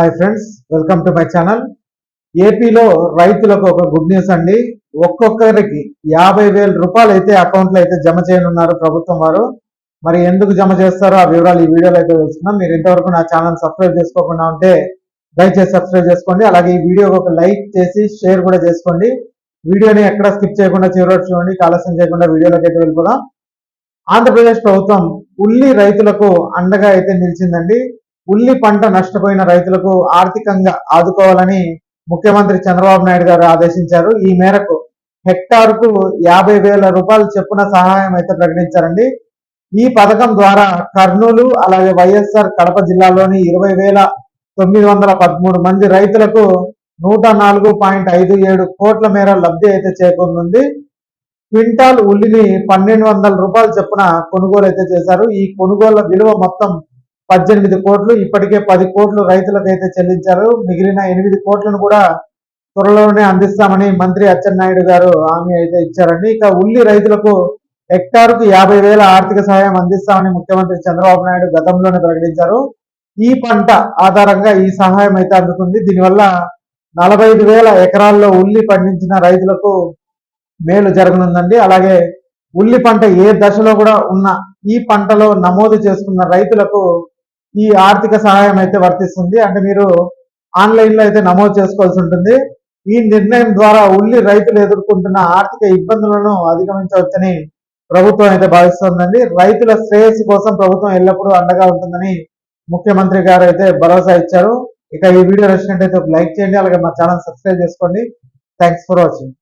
Hi friends welcome to my channel ఏపీలో రైతులకు ఒక గుడ్ న్యూస్ అండి. ఒక్కొక్కరికి యాభై వేల రూపాయలు అయితే అకౌంట్లో అయితే జమ చేయనున్నారు ప్రభుత్వం వారు. మరి ఎందుకు జమ చేస్తారో ఆ వివరాలు ఈ వీడియోలో అయితే తెలుసుకున్నాం మీరు ఇంతవరకు నా ఛానల్ సబ్స్క్రైబ్ చేసుకోకుండా ఉంటే దయచేసి సబ్స్క్రైబ్ చేసుకోండి. అలాగే ఈ వీడియోకి ఒక లైక్ చేసి షేర్ కూడా చేసుకోండి. వీడియోని ఎక్కడ స్కిప్ చేయకుండా చివరి చూడండి. ఆలస్యం చేయకుండా వీడియోలోకి అయితే వెళ్ళిపోదాం. ఆంధ్రప్రదేశ్ ప్రభుత్వం ఉల్లి రైతులకు అండగా అయితే నిలిచిందండి. ఉల్లి పంట నష్టపోయిన రైతులకు ఆర్థికంగా ఆదుకోవాలని ముఖ్యమంత్రి చంద్రబాబు నాయుడు గారు ఆదేశించారు. ఈ మేరకు హెక్టార్కు యాభై వేల రూపాయలు చెప్పున సహాయం అయితే ప్రకటించారండి. ఈ పథకం ద్వారా కర్నూలు అలాగే వైఎస్ఆర్ కడప జిల్లాలోని ఇరవై వేల తొమ్మిది వందల పదమూడు మంది రైతులకు నూట నాలుగు పాయింట్ ఐదు ఏడు కోట్ల మేర లబ్ధి అయితే చేకూరుతుంది క్వింటాల్ ఉల్లిని పన్నెండు వందల రూపాయలు చొప్పున కొనుగోలు అయితే చేశారు. ఈ కొనుగోళ్ళ విలువ మొత్తం పద్దెనిమిది కోట్లు ఇప్పటికే పది కోట్లు రైతులకు అయితే చెల్లించారు. మిగిలిన ఎనిమిది కోట్లను కూడా త్వరలోనే అందిస్తామని మంత్రి అచ్చెన్నాయుడు గారు హామీ అయితే ఇచ్చారండి. ఇక ఉల్లి రైతులకు హెక్టార్కు యాభై వేల ఆర్థిక సహాయం అందిస్తామని ముఖ్యమంత్రి చంద్రబాబు నాయుడు గతంలోనే ప్రకటించారు. ఈ పంట ఆధారంగా ఈ సహాయం అయితే అందుతుంది. దీనివల్ల నలభై ఐదు వేల ఎకరాల్లో ఉల్లి పండించిన రైతులకు మేలు జరగనుందండి. అలాగే ఉల్లి పంట ఏ దశలో కూడా ఉన్న ఈ పంటలో నమోదు చేసుకున్న రైతులకు ఈ ఆర్థిక సహాయం అయితే వర్తిస్తుంది. అంటే మీరు ఆన్లైన్లో అయితే నమోదు చేసుకోవాల్సి ఉంటుంది. ఈ నిర్ణయం ద్వారా ఉల్లి రైతులు ఎదుర్కొంటున్న ఆర్థిక ఇబ్బందులను అధిగమించవచ్చని ప్రభుత్వం అయితే భావిస్తోందండి. రైతుల శ్రేయస్సు కోసం ప్రభుత్వం ఎల్లప్పుడూ అండగా ఉంటుందని ముఖ్యమంత్రి గారు అయితే భరోసా ఇచ్చారు. ఇక ఈ వీడియో నచ్చినట్టయితే ఒక లైక్ చేయండి. అలాగే మా ఛానల్ సబ్స్క్రైబ్ చేసుకోండి. Thanks for watching.